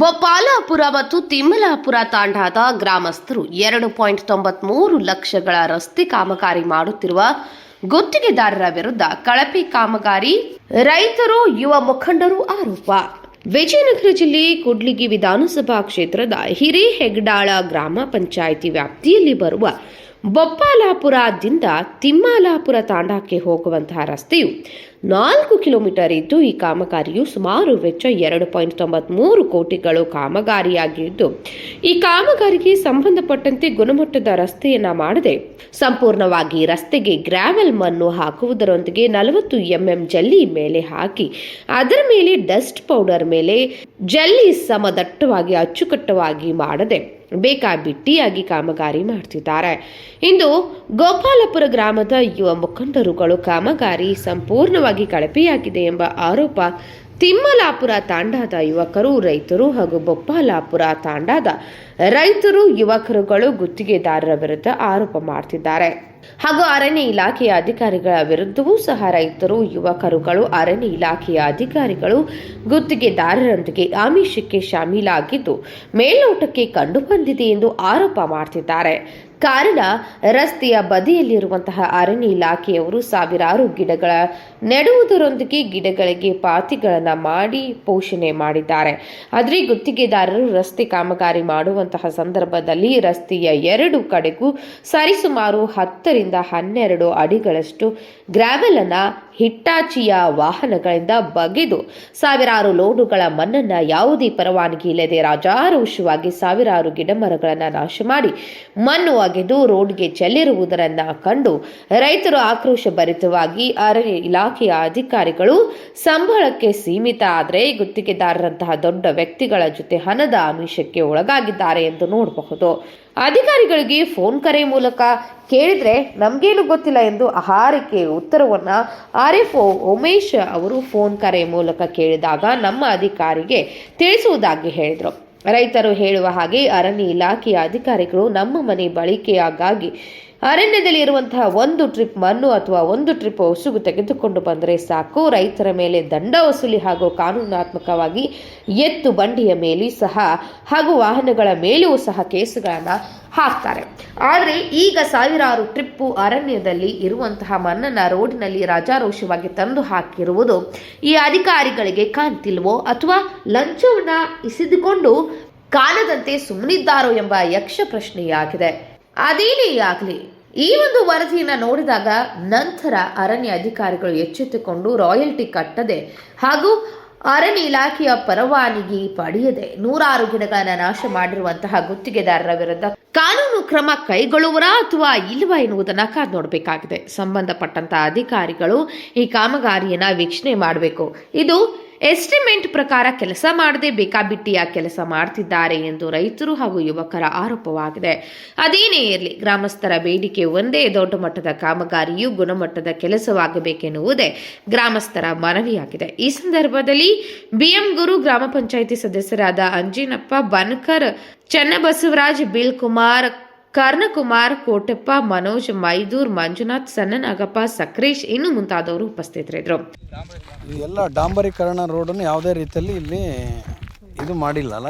ಬೊಪ್ಪಾಲಾಪುರ ಮತ್ತು ತಿಮ್ಮಲಾಪುರ ತಾಂಡಾದ ಗ್ರಾಮಸ್ಥರು ಎರಡು ಪಾಯಿಂಟ್ ತೊಂಬತ್ಮೂರು ಲಕ್ಷಗಳ ರಸ್ತೆ ಕಾಮಗಾರಿ ಮಾಡುತ್ತಿರುವ ಗುತ್ತಿಗೆದಾರರ ವಿರುದ್ಧ ಕಳಪೆ ಕಾಮಗಾರಿ ರೈತರು, ಯುವ ಮುಖಂಡರು ಆರೋಪ. ವಿಜಯನಗರ ಜಿಲ್ಲೆ ಕುಡ್ಲಿಗಿ ವಿಧಾನಸಭಾ ಕ್ಷೇತ್ರದ ಹಿರೇಹೆಗ್ಡಾಳ ಗ್ರಾಮ ಪಂಚಾಯಿತಿ ವ್ಯಾಪ್ತಿಯಲ್ಲಿ ಬರುವ ಬೊಪ್ಪಾಲಾಪುರದಿಂದ ತಿಮ್ಮಾಲಾಪುರ ತಾಂಡಾಕ್ಕೆ ಹೋಗುವಂತಹ ರಸ್ತೆಯು ನಾಲ್ಕು ಕಿಲೋಮೀಟರ್ ಇದ್ದು ಈ ಕಾಮಗಾರಿಯು ಸುಮಾರು ವೆಚ್ಚ ಎರಡು ಪಾಯಿಂಟ್ ತೊಂಬತ್ಮೂರು ಕೋಟಿಗಳು ಕಾಮಗಾರಿಯಾಗಿದ್ದು, ಈ ಕಾಮಗಾರಿಗೆ ಸಂಬಂಧಪಟ್ಟಂತೆ ಗುಣಮಟ್ಟದ ರಸ್ತೆಯನ್ನು ಮಾಡದೆ ಸಂಪೂರ್ಣವಾಗಿ ರಸ್ತೆಗೆ ಗ್ರಾವೆಲ್ ಮಣ್ಣು ಹಾಕುವುದರೊಂದಿಗೆ ನಲವತ್ತು ಎಂಎಂ ಜಲ್ಲಿ ಮೇಲೆ ಹಾಕಿ, ಅದರ ಮೇಲೆ ಡಸ್ಟ್ ಪೌಡರ್ ಮೇಲೆ ಜಲ್ಲಿ ಸಮದಟ್ಟವಾಗಿ ಅಚ್ಚುಕಟ್ಟವಾಗಿ ಮಾಡದೆ ಬೇಕಾಬಿಟ್ಟಿಯಾಗಿ ಕಾಮಗಾರಿ ಮಾಡ್ತಿದ್ದಾರೆ. ಇಂದು ಗೋಪಾಲಪುರ ಗ್ರಾಮದ ಯುವ ಮುಖಂಡರುಗಳು ಕಾಮಗಾರಿ ಸಂಪೂರ್ಣವಾಗಿ ಕಳಪೆಯಾಗಿದೆ ಎಂಬ ಆರೋಪ ತಿಮ್ಮಲಾಪುರ ತಾಂಡಾದ ಯುವಕರು, ರೈತರು ಹಾಗೂ ಬೊಪ್ಪಾಲಾಪುರ ತಾಂಡಾದ ರೈತರು, ಯುವಕರುಗಳು ಗುತ್ತಿಗೆದಾರರ ವಿರುದ್ಧ ಆರೋಪ ಮಾಡ್ತಿದ್ದಾರೆ. ಹಾಗೂ ಅರಣ್ಯ ಇಲಾಖೆಯ ಅಧಿಕಾರಿಗಳ ವಿರುದ್ಧವೂ ಸಹ ರೈತರು, ಯುವಕರುಗಳು, ಅರಣ್ಯ ಇಲಾಖೆಯ ಅಧಿಕಾರಿಗಳು ಗುತ್ತಿಗೆದಾರರೊಂದಿಗೆ ಆಮಿಷಕ್ಕೆ ಶಾಮೀಲಾಗಿದ್ದು, ಮೇಲ್ನೋಟಕ್ಕೆ ಕಂಡುಬಂದಿದೆ ಎಂದು ಆರೋಪ ಮಾಡ್ತಿದ್ದಾರೆ. ಕಾರಣ ರಸ್ತೆಯ ಬದಿಯಲ್ಲಿರುವಂತಹ ಅರಣ್ಯ ಇಲಾಖೆಯವರು ಸಾವಿರಾರು ಗಿಡಗಳ ನೆಡುವುದರೊಂದಿಗೆ ಗಿಡಗಳಿಗೆ ಪಾತಿಗಳನ್ನು ಮಾಡಿ ಪೋಷಣೆ ಮಾಡಿದ್ದಾರೆ. ಆದರೆ ಗುತ್ತಿಗೆದಾರರು ರಸ್ತೆ ಕಾಮಗಾರಿ ಮಾಡುವಂತಹ ಸಂದರ್ಭದಲ್ಲಿ ರಸ್ತೆಯ ಎರಡು ಕಡೆಗೂ ಸರಿಸುಮಾರು ಹತ್ತರಿಂದ ಹನ್ನೆರಡು ಅಡಿಗಳಷ್ಟು ಗ್ರಾವೆಲನ್ನು ಹಿಟ್ಟಾಚಿಯ ವಾಹನಗಳಿಂದ ಬಗೆದು ಸಾವಿರಾರು ಲೋಡುಗಳ ಮಣ್ಣನ್ನ ಯಾವುದೇ ಪರವಾನಗಿ ಇಲ್ಲದೆ ರಾಜಾರೋಷವಾಗಿ ಸಾವಿರಾರು ಗಿಡಮರಗಳನ್ನು ನಾಶ ಮಾಡಿ ಮಣ್ಣು ಅಗೆದು ರೋಡ್ಗೆ ಚೆಲ್ಲಿರುವುದರನ್ನ ಕಂಡು ರೈತರು ಆಕ್ರೋಶ ಭರಿತವಾಗಿ ಅರಣ್ಯ ಇಲಾಖೆಯ ಅಧಿಕಾರಿಗಳು ಸಂಬಳಕ್ಕೆ ಸೀಮಿತ ಆದರೆ ಗುತ್ತಿಗೆದಾರರಂತಹ ದೊಡ್ಡ ವ್ಯಕ್ತಿಗಳ ಜೊತೆ ಹಣದ ಆಮಿಷಕ್ಕೆ ಒಳಗಾಗಿದ್ದಾರೆ ಎಂದು ನೋಡಬಹುದು. ಅಧಿಕಾರಿಗಳಿಗೆ ಫೋನ್ ಕರೆ ಮೂಲಕ ಕೇಳಿದ್ರೆ ನಮಗೇನು ಗೊತ್ತಿಲ್ಲ ಎಂದು ಆಹಾರಕ್ಕೆ ಉತ್ತರವನ್ನ ಆರ್ ಎಫ್ ಉಮೇಶ್ ಅವರು ಫೋನ್ ಕರೆ ಮೂಲಕ ಕೇಳಿದಾಗ ನಮ್ಮ ಅಧಿಕಾರಿಗೆ ತಿಳಿಸುವುದಾಗಿ ಹೇಳಿದರು. ರೈತರು ಹೇಳುವ ಹಾಗೆ ಅರಣ್ಯ ಇಲಾಖೆಯ ಅಧಿಕಾರಿಗಳು ನಮ್ಮ ಮನೆ ಬಳಕೆಯಾಗಾಗಿ ಅರಣ್ಯದಲ್ಲಿ ಇರುವಂತಹ ಒಂದು ಟ್ರಿಪ್ ಮಣ್ಣು ಅಥವಾ ಒಂದು ಟ್ರಿಪ್ ಉಸುಗು ತೆಗೆದುಕೊಂಡು ಬಂದರೆ ಸಾಕು. ರೈತರ ಮೇಲೆ ದಂಡ ವಸೂಲಿ ಹಾಗೂ ಕಾನೂನಾತ್ಮಕವಾಗಿ ಎತ್ತು ಬಂಡಿಯ ಮೇಲೂ ಸಹ ಹಾಗೂ ವಾಹನಗಳ ಮೇಲೂ ಸಹ ಕೇಸುಗಳನ್ನು ಹಾಕ್ತಾರೆ. ಆದರೆ ಈಗ ಸಾವಿರಾರು ಟ್ರಿಪ್ಪು ಅರಣ್ಯದಲ್ಲಿ ಇರುವಂತಹ ಮಣ್ಣನ್ನು ರೋಡಿನಲ್ಲಿ ರಾಜಾರೋಷವಾಗಿ ತಂದು ಹಾಕಿರುವುದು ಈ ಅಧಿಕಾರಿಗಳಿಗೆ ಕಾಣ್ತಿಲ್ವೋ ಅಥವಾ ಲಂಚವನ್ನು ಇಸಿದುಕೊಂಡು ಕಾಲದಂತೆ ಸುಮ್ಮನಿದ್ದಾರೋ ಎಂಬ ಯಕ್ಷ ಪ್ರಶ್ನೆಯಾಗಿದೆ. ಅದೇನೇ ಆಗಲಿ, ಈ ಒಂದು ವರದಿಯನ್ನು ನೋಡಿದಾಗ ನಂತರ ಅರಣ್ಯ ಅಧಿಕಾರಿಗಳು ಎಚ್ಚೆತ್ತುಕೊಂಡು ರಾಯಲ್ಟಿ ಕಟ್ಟದೆ ಹಾಗೂ ಅರಣ್ಯ ಇಲಾಖೆಯ ಪರವಾನಗಿ ಪಡೆಯದೆ ನೂರಾರು ಗಿಡಗಳನ್ನು ನಾಶ ಮಾಡಿರುವಂತಹ ಗುತ್ತಿಗೆದಾರರ ವಿರುದ್ಧ ಕಾನೂನು ಕ್ರಮ ಕೈಗೊಳ್ಳುವರಾ ಅಥವಾ ಇಲ್ವಾ ಎನ್ನುವುದನ್ನ ಕಾದು ನೋಡಬೇಕಾಗಿದೆ ಸಂಬಂಧಪಟ್ಟಂತಹ ಅಧಿಕಾರಿಗಳು ಈ ಕಾಮಗಾರಿಯನ್ನ ವೀಕ್ಷಣೆ ಮಾಡಬೇಕು. ಇದು ಎಸ್ಟಿಮೇಟ್ ಪ್ರಕಾರ ಕೆಲಸ ಮಾಡದೆ ಬೇಕಾಬಿಟ್ಟಿಯ ಕೆಲಸ ಮಾಡ್ತಿದ್ದಾರೆ ಎಂದು ರೈತರು ಹಾಗೂ ಯುವಕರ ಆರೋಪವಾಗಿದೆ. ಅದೇನೇ ಇರಲಿ, ಗ್ರಾಮಸ್ಥರ ಬೇಡಿಕೆ ಒಂದೇ, ದೊಡ್ಡ ಮಟ್ಟದ ಕಾಮಗಾರಿಯು ಗುಣಮಟ್ಟದ ಕೆಲಸವಾಗಬೇಕೆನ್ನುವುದೇ ಗ್ರಾಮಸ್ಥರ ಮನವಿಯಾಗಿದೆ. ಈ ಸಂದರ್ಭದಲ್ಲಿ ಬಿಎಂ ಗುರು ಗ್ರಾಮ ಪಂಚಾಯಿತಿ ಸದಸ್ಯರಾದ ಅಂಜಿನಪ್ಪ ಬನ್ಕರ್, ಚನ್ನಬಸವರಾಜ್ ಬಿಲ್ ಕುಮಾರ್ ಕರ್ಣಕುಮಾರ್, ಕೋಟೆಪ್ಪ, ಮನೋಜ್, ಮೈದೂರ್, ಮಂಜುನಾಥ್ ಸಣ್ಣನಾಗಪ್ಪ ಸಕ್ರೇಶ್ ಇನ್ನು ಮುಂತಾದವರು ಉಪಸ್ಥಿತರಿದ್ದರು. ಎಲ್ಲ ಡಾಂಬರೀಕರಣ ರೋಡನ್ನು ಯಾವುದೇ ರೀತಿಯಲ್ಲಿ ಇಲ್ಲಿ ಇದು ಮಾಡಿಲ್ಲಲ್ಲ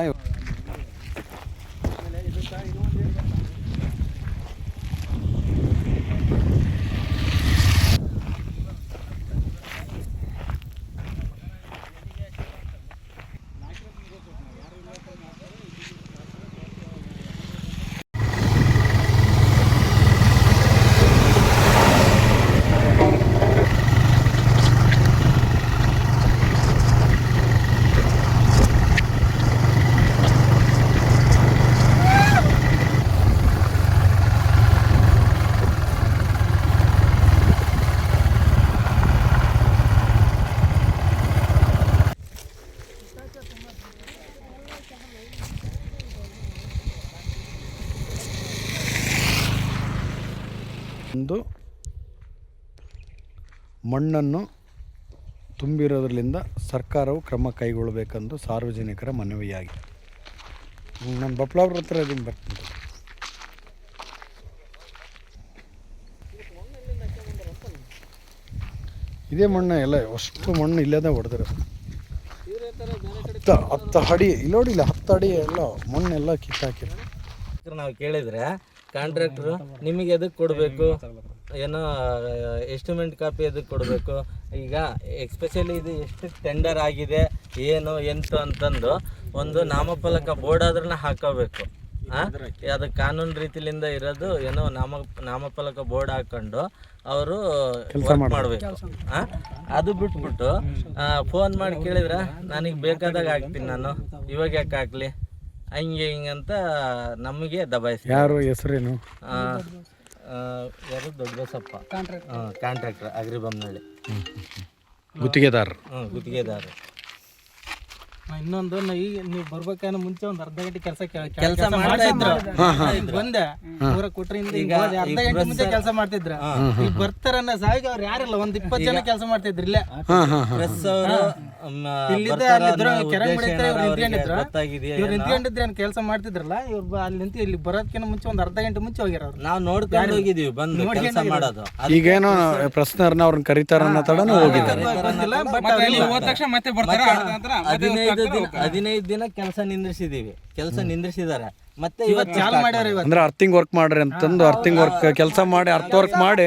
ಒಂದು ಮಣ್ಣನ್ನು ತುಂಬಿರೋದ್ರಿಂದ ಸರ್ಕಾರವು ಕ್ರಮ ಕೈಗೊಳ್ಳಬೇಕೆಂದು ಸಾರ್ವಜನಿಕರ ಮನವಿಯಾಗಿದೆ. ನಾನು ಬಪ್ಲಾವ್ರ ಹತ್ರ ಅದನ್ನು ಬರ್ತೀನಿ ಇದೇ ಮಣ್ಣು ಎಲ್ಲ, ಅಷ್ಟು ಮಣ್ಣು ಇಲ್ಲದೆ ಹೊಡೆದಿರೋದು ಹತ್ತು ಹತ್ತು ಅಡಿ, ಇಲ್ಲಿ ನೋಡಿ, ಇಲ್ಲ, ಹತ್ತು ಅಡಿ ಎಲ್ಲ ಮಣ್ಣೆಲ್ಲ ಕಿತ್ತಾಕಿದೆ ನಾವು ಕೇಳಿದ್ರೆ ಕಾಂಟ್ರಾಕ್ಟ್ರು ನಿಮಗೆ ಅದಕ್ಕೆ ಕೊಡಬೇಕು? ಏನೋ ಎಸ್ಟಿಮೇಟ್ ಕಾಪಿ ಅದು ಕೊಡಬೇಕು. ಈಗ ಎಕ್ಸ್ಪೆಷಲಿ ಇದು ಎಷ್ಟು ಟೆಂಡರ್ ಆಗಿದೆ ಏನು ಎಂತು ಅಂತಂದು ಒಂದು ನಾಮಫಲಕ ಬೋರ್ಡ್ ಆದ್ರೂ ಹಾಕೋಬೇಕು? ಅದು ಕಾನೂನು ರೀತಿಲಿಂದ ಇರೋದು ಏನೋ ನಾಮ ನಾಮಫಲಕ ಬೋರ್ಡ್ ಹಾಕೊಂಡು ಅವರು ಮಾಡಬೇಕು. ಅದು ಬಿಟ್ಬಿಟ್ಟು ಫೋನ್ ಮಾಡಿ ಕೇಳಿದ್ರೆ? ನನಗೆ ಬೇಕಾದಾಗ ಹಾಕ್ತೀನಿ ನಾನು. ಇವಾಗ ಯಾಕೆ ಹಾಕ್ಲಿ? ಹಂಗೆ ಹಿಂಗಂತ ನಮಗೆ ದಬಾಯಿಸಿ ಯಾರು ಹೆಸರೇನು? ಯಾರು? ದೊಡ್ಡ ಬಸಪ್ಪ ಕಾಂಟ್ರಾಕ್ಟರ್ ಅಗ್ರಿಬೊಮ್ಮನಹಳ್ಳಿ ಗುತ್ತಿಗೆದಾರರು ಹ್ಞೂ ಗುತ್ತಿಗೆದಾರ. ಇನ್ನೊಂದು ನಾ ಈಗ ನೀವು ಬರ್ಬೇಕಾದ್ರೆ ಮುಂಚೆ ಒಂದ್ ಅರ್ಧ ಗಂಟೆ ಕೆಲಸ ಕೆಲಸ ಮಾಡ್ತಾ ಇದ್ರು ಬಂದೆ ಊರ ಕೊಟ್ರಿಂದ ಈಗ ಹೋದೆ, ಅರ್ಧ ಗಂಟೆ ಮುಂಚೆ ಕೆಲಸ ಮಾಡ್ತಿದ್ರ ಈಗ ಬರ್ತಾರನ್ನ ಸಾಯಿಗೆ ಅವ್ರು ಯಾರಿಲ್ಲ ಒಂದ್ ಇಪ್ಪತ್ ಜನ ಕೆಲಸ ಮಾಡ್ತಿದ್ರು ಇಲ್ಲೇ ಪ್ರೆಸ್ ಅವರು ಇಲ್ಲಿದ್ದ ಅಲ್ಲಿದ್ರು ಕೆರೆ ಮುಡಿತಾರೆ ಇವ್ರು ನಿಂತ್ಕೊಂಡಿದ್ರು ಗೊತ್ತಾಗಿದೆಯಾ ಇವ್ರು ನಿಂತ್ಕೊಂಡಿದ್ರೆ ಕೆಲಸ ಮಾಡ್ತಿದ್ರಲ್ಲ ಇವ್ರು ಅಲ್ಲಿ ನಿಂತು ಇಲ್ಲಿ ಬರೋದಕ್ಕಿಂತ ಮುಂಚೆ ಒಂದ್ ಅರ್ಧ ಗಂಟೆ ಮುಂಚೆ ಹೋಗ್ಯಾರ ನಾವ್ ನಾವು ನೋಡ್ಕೊಂಡು ಹೋಗಿದೀವಿ ಬಂದು ಕೆಲಸ ಮಾಡೋದು ಈಗೇನೋ ಪ್ರಶ್ನರ್ನ ಅವ್ರನ್ನ ಕರೀತಾರ ಅನ್ನೋ ತಡನೂ ಹೋಗಿದೆ ಬಂದಿಲ್ಲ ಬಟ್ ಹದಿನೈದು ದಿನ ಹದಿನೈದು ದಿನ ಕೆಲಸ ನಿಂದ್ರಿಸಿದೀವಿ. ಕೆಲಸ ನಿಂದ್ರಿಸಿದಾರೆ. ಮತ್ತೆ ಇವತ್ತು ಚಾಲು ಮಾಡ್ಯಾರ ಇವತ್ತು? ಅಂದ್ರೆ ಅರ್ಥಿಂಗ್ ವರ್ಕ್ ಮಾಡ್ರಿ ಅಂತಂದು ಅರ್ಥಿಂಗ್ ವರ್ಕ್ ಕೆಲಸ ಮಾಡಿ ಅರ್ಥ ವರ್ಕ್ ಮಾಡಿ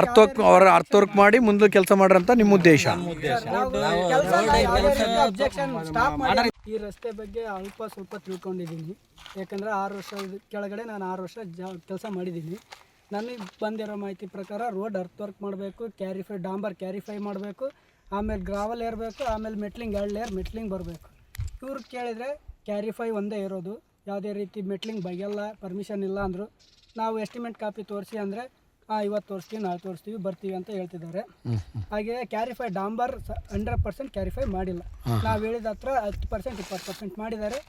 ಅರ್ಥ ವರ್ಕ್ ಅವ್ರ ಅರ್ಥ ವರ್ಕ್ ಮಾಡಿ ಮುಂದೆ ಕೆಲಸ ಮಾಡ್ರಿ ಅಂತ ನಿಮ್ಮ ಉದ್ದೇಶ. ಈ ರಸ್ತೆ ಬಗ್ಗೆ ಅಲ್ಪ ಸ್ವಲ್ಪ ತಿಳ್ಕೊಂಡಿದ್ದೀನಿ. ಯಾಕಂದ್ರೆ ಆರು ವರ್ಷ ಕೆಳಗಡೆ ನಾನು ಆರು ವರ್ಷ ಜಾ ಕೆಲಸ ಮಾಡಿದ್ದೀನಿ. ನನಗೆ ಬಂದಿರೋ ಮಾಹಿತಿ ಪ್ರಕಾರ ರೋಡ್ ಅರ್ತ್ ವರ್ಕ್ ಮಾಡಬೇಕು ಕ್ಯಾರಿಫೈ ಡಾಂಬರ್ ಕ್ಯಾರಿಫೈ ಮಾಡಬೇಕು. ಆಮೇಲೆ ಗ್ರಾವಲ್ ಇರಬೇಕು ಆಮೇಲೆ ಮೆಟ್ಲಿಂಗ್ ಎರಡು ಲೇಯರ್ ಮೆಟ್ಲಿಂಗ್ ಬರಬೇಕು. ಇವ್ರು ಕೇಳಿದರೆ ಕ್ಯಾರಿಫೈ ಒಂದೇ ಇರೋದು. ಯಾವುದೇ ರೀತಿ ಮೆಟ್ಲಿಂಗ್ ಬಗೆಲ್ಲ ಪರ್ಮಿಷನ್ ಇಲ್ಲ ಅಂದರು. ನಾವು ಎಸ್ಟಿಮೇಟ್ ಕಾಪಿ ತೋರಿಸಿ ಅಂದರೆ ಹಾಂ ಇವತ್ತು ತೋರಿಸ್ತೀವಿ ನಾಳೆ ತೋರಿಸ್ತೀವಿ ಬರ್ತೀವಿ ಅಂತ ಹೇಳ್ತಿದ್ದಾರೆ. ಹಾಗೆ ಕ್ಯಾರಿಫೈ ಡಾಂಬರ್ ಹಂಡ್ರೆಡ್ ಪರ್ಸೆಂಟ್ ಕ್ಯಾರಿಫೈ ಮಾಡಿಲ್ಲ. ನಾವು ಹೇಳಿದ ಹತ್ರ ಹತ್ತು ಪರ್ಸೆಂಟ್ ಇಪ್ಪತ್ತು ಪರ್ಸೆಂಟ್ ಮಾಡಿದ್ದಾರೆ.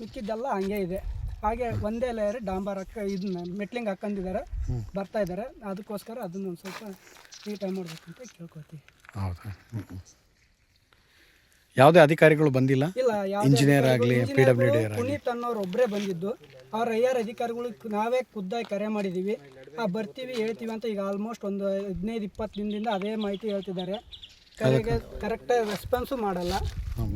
ಮಿಕ್ಕಿದ್ದೆಲ್ಲ ಹಂಗೆ ಇದೆ. ಹಾಗೆ ಒಂದೇ ಲೇಯರ್ ಡಾಂಬರ್ ಹಾಕ ಇದನ್ನ ಮೆಟ್ಲಿಂಗ್ ಹಾಕೊಂಡಿದ್ದಾರೆ. ಬರ್ತಾ ಇದ್ದಾರೆ. ಅದಕ್ಕೋಸ್ಕರ ಅದನ್ನ ಒಂದು ಸ್ವಲ್ಪ ನೀಟಾಗಿ ಮಾಡಬೇಕು ಅಂತ ಕೇಳ್ಕೊತೀವಿ ಹೌದಾ? ಯಾವುದೇ ಅಧಿಕಾರಿಗಳು ಬಂದಿಲ್ಲ? ಇಲ್ಲ ಯಾವುದೇ ಇಂಜಿನಿಯರ್ ಆಗಲಿ ಪಿ ಡಬ್ಲ್ಯೂ ಡಿ ಅಧಿಕಾರಿಗಳು ಪುನೀತ್ ಅನ್ನೋರು ಒಬ್ಬರೇ ಬಂದಿದ್ದು. ಅವ್ರ ಐಆರ್ ಅಧಿಕಾರಿಗಳು ನಾವೇ ಖುದ್ದಾಗಿ ಕರೆ ಮಾಡಿದ್ದೀವಿ ಆ ಬರ್ತೀವಿ ಹೇಳ್ತೀವಿ ಅಂತ ಈಗ ಆಲ್ಮೋಸ್ಟ್ ಒಂದು ಹದಿನೈದು ಇಪ್ಪತ್ತು ದಿನದಿಂದ ಅದೇ ಮಾಹಿತಿ ಹೇಳ್ತಿದ್ದಾರೆ. ಕರೆಗೆ ಕರೆಕ್ಟಾಗಿ ರೆಸ್ಪಾನ್ಸು ಮಾಡಲ್ಲ.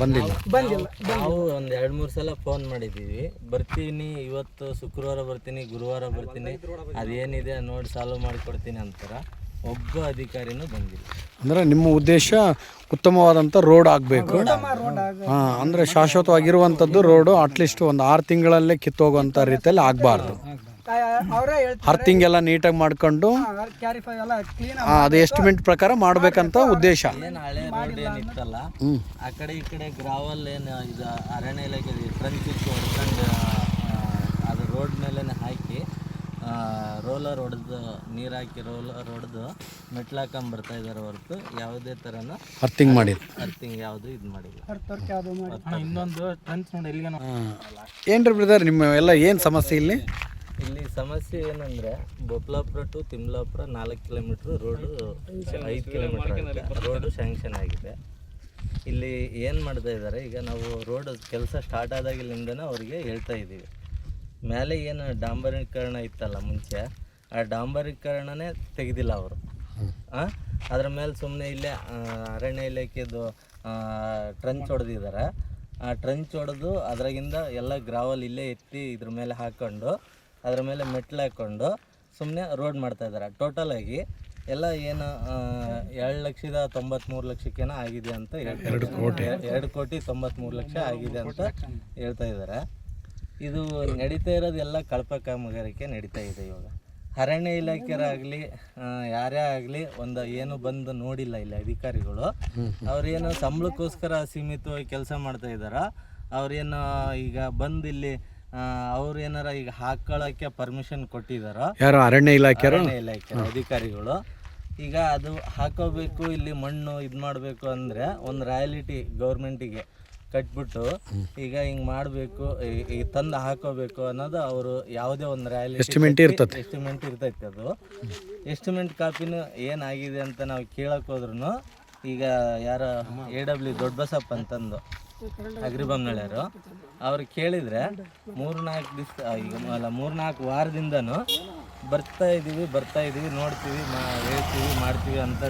ಬಂದಿಲ್ಲ. ಬಂದಿಲ್ಲ ನಾವು ಒಂದು ಎರಡು ಮೂರು ಸಲ ಫೋನ್ ಮಾಡಿದೀವಿ. ಬರ್ತೀನಿ ಇವತ್ತು ಶುಕ್ರವಾರ ಬರ್ತೀನಿ ಗುರುವಾರ ಬರ್ತೀನಿ. ಅದೇನಿದೆ ನೋಡಿ ಸಾಲ್ವ್ ಮಾಡಿಕೊಡ್ತೀನಿ ಅಂತಾರ. ಒಬ್ಬ ಅಧಿಕಾರಿನೂ ಬಂದಿಲ್ಲ. ಅಂದ್ರೆ ನಿಮ್ಮ ಉದ್ದೇಶ ಉತ್ತಮವಾದಂಥ ರೋಡ್ ಆಗಬೇಕು. ಹಾಂ ಅಂದರೆ ಶಾಶ್ವತವಾಗಿರುವಂಥದ್ದು ರೋಡು ಅಟ್ಲೀಸ್ಟ್ ಒಂದು ಆರು ತಿಂಗಳಲ್ಲೇ ಕಿತ್ತೋಗುವಂಥ ರೀತಿಯಲ್ಲಿ ಆಗಬಾರ್ದು. ಅವರೇ ಹೇಳ್ತಾರೆ. ಅರ್ಥಿಂಗ್ ಎಲ್ಲ ನೀಟಾಗಿ ಮಾಡ್ಕೊಂಡು ಕ್ಯಾರಿಫೈ ಎಲ್ಲ ಕ್ಲೀನ್ ಅದು ಎಸ್ಟಿಮೇಟ್ ಪ್ರಕಾರ ಮಾಡಬೇಕಂತ ಉದ್ದೇಶ. ಏನ್ ಹಳೆ ರೋಡ್ ಏನಿತ್ತಲ್ಲ ಆ ಕಡೆ ಈ ಕಡೆ ಗ್ರಾವಲ್ ಏನು ಇದು ಅರಣ್ಯ ಇಲಾಖೆ ಟ್ರಂಕ್ ಇತ್ತು ಹೊಡ್ಕೊಂಡು ಅದು ರೋಡ್ ಮೇಲೆ ಹಾಕಿ ರೋಲರ್ ಹೊಡೆದು ನೀರಾಕಿ ಹಾಕಿ ರೋಲರ್ ಹೊಡೆದು ಮೆಟ್ಲಾಕೊಂಡ್ ಬರ್ತಾ ಇದಾರೆ ಹೊರತು ಯಾವುದೇ ಥರನ ಅರ್ಥಿಂಗ್ ಮಾಡಿಲ್ಲ. ಅರ್ಥಿಂಗ್ ಯಾವುದು ಇದು ಮಾಡಿಲ್ಲ. ಇನ್ನೊಂದು ಟ್ರೆಂಚ್ ನೋಡಿ ಎಲ್ಲಿಗೆ ಏನ್ರಿ ಬ್ರದರ್ ನಿಮ್ಮ ಎಲ್ಲ ಏನು ಸಮಸ್ಯೆ ಇಲ್ಲಿ? ಇಲ್ಲಿ ಸಮಸ್ಯೆ ಏನಂದ್ರೆ ಬೊಪ್ಲಾಪುರ ಟು ತಿಮ್ಲಾಪುರ ನಾಲ್ಕು ಕಿಲೋಮೀಟ್ರ್ ರೋಡು ಐದು ಕಿಲೋಮೀಟ್ರ್ ರೋಡ್ ರೋಡು ಸ್ಯಾಂಕ್ಷನ್ ಆಗಿದೆ. ಇಲ್ಲಿ ಏನು ಮಾಡ್ತಾ ಇದ್ದಾರೆ ಈಗ ನಾವು ರೋಡ್ ಕೆಲಸ ಸ್ಟಾರ್ಟ್ ಆದಾಗಿಲಿಂದನೇ ಅವರಿಗೆ ಹೇಳ್ತಾ ಇದ್ದೀವಿ ಮೇಲೆ ಏನು ಡಾಂಬರೀಕರಣ ಇತ್ತಲ್ಲ ಮುಂಚೆ ಆ ಡಾಂಬರೀಕರಣನೇ ತೆಗೆದಿಲ್ಲ ಅವರು. ಅದ್ರ ಮೇಲೆ ಸುಮ್ಮನೆ ಇಲ್ಲೇ ಅರಣ್ಯ ಇಲಾಖೆದು ಟ್ರಂಚ್ ಹೊಡೆದಿದ್ದಾರೆ ಆ ಟ್ರಂಚ್ ಹೊಡೆದು ಅದ್ರಾಗಿಂದ ಎಲ್ಲ ಗ್ರಾವಲ್ ಇಲ್ಲೇ ಎತ್ತಿ ಇದ್ರ ಮೇಲೆ ಹಾಕ್ಕೊಂಡು ಅದ್ರ ಮೇಲೆ ಮೆಟ್ಲು ಹಾಕ್ಕೊಂಡು ಸುಮ್ಮನೆ ರೋಡ್ ಮಾಡ್ತಾ ಇದ್ದಾರೆ ಟೋಟಲಾಗಿ ಎಲ್ಲ ಏನು ಎರಡು ಲಕ್ಷದ ತೊಂಬತ್ಮೂರು ಲಕ್ಷಕ್ಕೇನೋ ಆಗಿದೆ ಅಂತ ಎರಡು ಕೋಟಿ. ಎರಡು ಕೋಟಿ ತೊಂಬತ್ಮೂರು ಲಕ್ಷ ಆಗಿದೆ ಅಂತ ಹೇಳ್ತಾ ಇದ್ದಾರೆ. ಇದು ನಡೀತಾ ಇರೋದು ಎಲ್ಲ ಕಳಪ ಕಾಮಗಾರಿಕೆ ನಡೀತಾ ಇದೆ ಇವಾಗ. ಅರಣ್ಯ ಇಲಾಖೆಯರಾಗಲಿ ಯಾರೇ ಆಗಲಿ ಒಂದು ಏನು ಬಂದು ನೋಡಿಲ್ಲ ಇಲ್ಲಿ ಅಧಿಕಾರಿಗಳು. ಅವ್ರೇನು ಸಂಬಳಕ್ಕೋಸ್ಕರ ಸೀಮಿತವಾಗಿ ಕೆಲಸ ಮಾಡ್ತಾ ಇದ್ದಾರ? ಅವ್ರೇನು ಈಗ ಬಂದು ಇಲ್ಲಿ ಅವ್ರು ಏನಾರ ಈಗ ಹಾಕೊಳ್ಳೋಕ್ಕೆ ಪರ್ಮಿಷನ್ ಕೊಟ್ಟಿದಾರ ಯಾರು ಅರಣ್ಯ ಇಲಾಖೆ ಅರಣ್ಯ ಇಲಾಖೆ ಅಧಿಕಾರಿಗಳು. ಈಗ ಅದು ಹಾಕೋಬೇಕು ಇಲ್ಲಿ ಮಣ್ಣು ಇದು ಮಾಡಬೇಕು ಅಂದರೆ ಒಂದು ರಾಯಲಿಟಿ ಗೌರ್ಮೆಂಟಿಗೆ ಕಟ್ಬಿಟ್ಟು ಈಗ ಹಿಂಗ್ ಮಾಡಬೇಕು ಈ ತಂದು ಹಾಕೋಬೇಕು ಅನ್ನೋದು ಅವರು ಯಾವುದೇ ಒಂದು ರ್ಯಾಲಿ ಎಸ್ಟಿಮೇಟ್ ಇರ್ತೈತಿ ಎಸ್ಟಿಮೇಟ್ ಇರ್ತೈತಿ ಅದು. ಎಸ್ಟಿಮೇಟ್ ಕಾಪಿನೂ ಏನಾಗಿದೆ ಅಂತ ನಾವು ಕೇಳಕ್ ಹೋದ್ರು ಈಗ ಯಾರ ಎ ಡಬ್ಲ್ಯೂ ದೊಡ್ಡ ಬಸಪ್ಪ ಅಂತಂದು ಅಗ್ರಿಬೊಮ್ಮನಳ್ಳಿಯವರು ಅವ್ರು ಕೇಳಿದ್ರೆ ಮೂರ್ನಾಲ್ಕು ದಿವಸ ಈಗ ಅಲ್ಲ, ಮೂರ್ನಾಲ್ಕು ವಾರದಿಂದನೂ ಬರ್ತಾ ಇದೀವಿ ಬರ್ತಾ ಇದೀವಿ, ನೋಡ್ತೀವಿ ಹೇಳ್ತೀವಿ, ಮಾಡ್ತೀವಿ ಅಂತ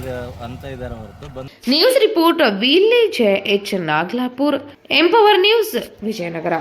ಅಂತ ಇದ್ದಾರೆ ಹೊರತು. ಬಂದು news report village H Naglapur empower news Vijayanagara